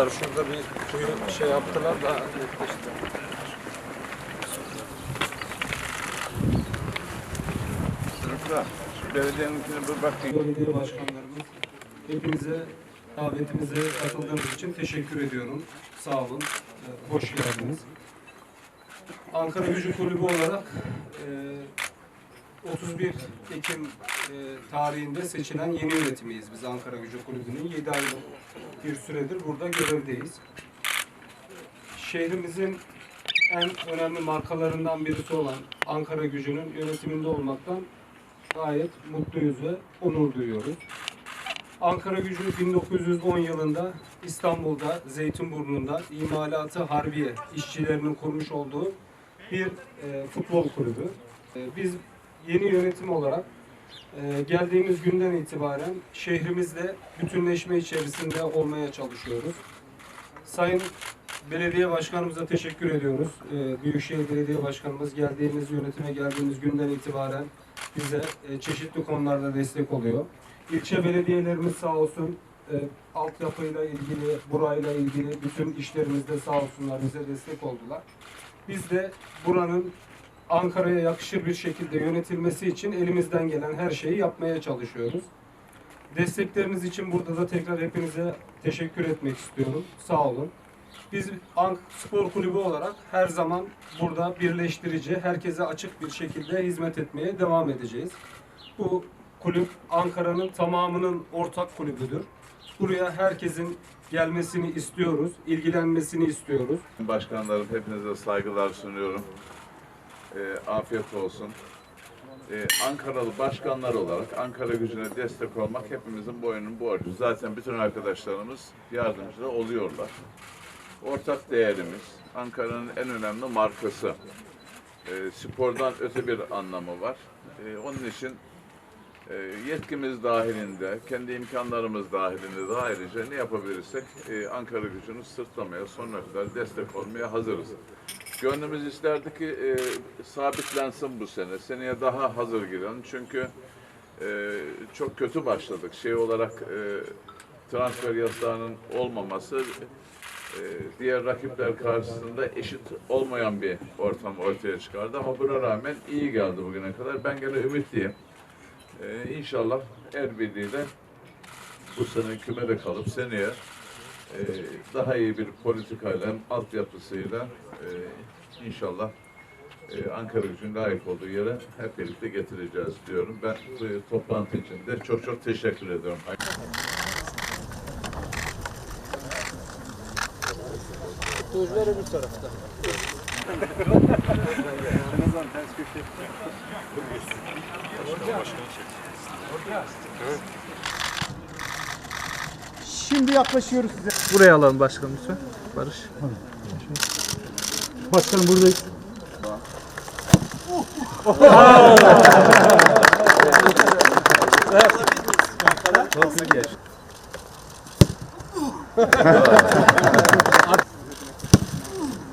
Şurada bir kuyu şey yaptılar da netleşti. Çocuklar, şu belediyeninkine bir bakın. Belediye başkanlarımız hepinize davetimize katıldığınız için teşekkür ediyorum. Sağ olun. Ee, Hoş geldiniz. Ankara Gücü Kulübü olarak e, 31 Ekim e, tarihinde seçilen yeni yönetimiyiz biz Ankara Gücü Kulübü'nün. 7 aylık bir süredir burada görevdeyiz. Şehrimizin en önemli markalarından birisi olan Ankara Gücü'nün yönetiminde olmaktan gayet mutluyuz ve onur duyuyoruz. Ankara Gücü 1910 yılında İstanbul'da, Zeytinburnu'nda imalatı harbiye işçilerinin kurmuş olduğu bir e, futbol kulübü. E, biz yeni yönetim olarak e, geldiğimiz günden itibaren şehrimizle bütünleşme içerisinde olmaya çalışıyoruz. Sayın Belediye Başkanımıza teşekkür ediyoruz. E, Büyükşehir Belediye Başkanımız geldiğimiz yönetime geldiğimiz günden itibaren bize e, çeşitli konularda destek oluyor. İlçe belediyelerimiz sağ olsun e, altyapıyla ilgili, burayla ilgili bütün işlerimizde sağ olsunlar bize destek oldular. Biz de buranın Ankara'ya yakışır bir şekilde yönetilmesi için elimizden gelen her şeyi yapmaya çalışıyoruz. Destekleriniz için burada da tekrar hepinize teşekkür etmek istiyorum. Sağ olun. Biz Ank Spor Kulübü olarak her zaman burada birleştirici, herkese açık bir şekilde hizmet etmeye devam edeceğiz. Bu kulüp Ankara'nın tamamının ortak kulübüdür. Buraya herkesin gelmesini istiyoruz, ilgilenmesini istiyoruz. Başkanlarım hepinize saygılar sunuyorum. Ee, afiyet olsun. Ee, Ankaralı başkanlar olarak Ankara gücüne destek olmak hepimizin boynunun borcu. Zaten bütün arkadaşlarımız yardımcı da oluyorlar. Ortak değerimiz, Ankara'nın en önemli markası. Ee, spordan öte bir anlamı var. Ee, onun için e, yetkimiz dahilinde, kendi imkanlarımız dahilinde de ayrıca ne yapabilirsek e, Ankara gücünü sırtlamaya, sonuna kadar destek olmaya hazırız. Gönlümüz isterdi ki e, sabitlensin bu sene. Seneye daha hazır girelim. Çünkü e, çok kötü başladık. Şey olarak e, transfer yasağının olmaması e, diğer rakipler karşısında eşit olmayan bir ortam ortaya çıkardı. Ama buna rağmen iyi geldi bugüne kadar. Ben gene ümitliyim. Ee, inşallah el birliğiyle bu sene kümede kalıp seneye e, daha iyi bir politikayla, altyapısıyla e, inşallah e, Ankara gücünün layık olduğu yere hep birlikte getireceğiz diyorum. Ben bu toplantı için de çok çok teşekkür ediyorum. Şimdi yaklaşıyoruz size. Buraya alalım başkanım lütfen. Barış. Başkanım buradayız.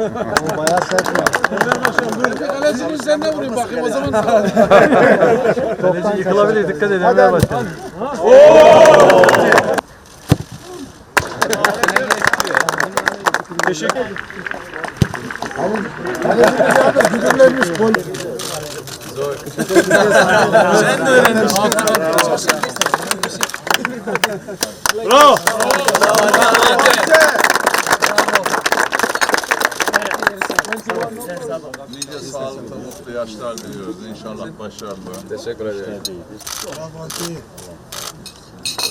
O bayağı sert ya. Kalesini sen de vurayım bakayım o zaman. Kaleci yıkılabilir dikkat edin Emre Başkanım. Güdümlenmiş gol. sen de öğrendin. Nice sağlıklı, mutlu yaşlar diliyoruz. İnşallah başarılı. Teşekkür ederim.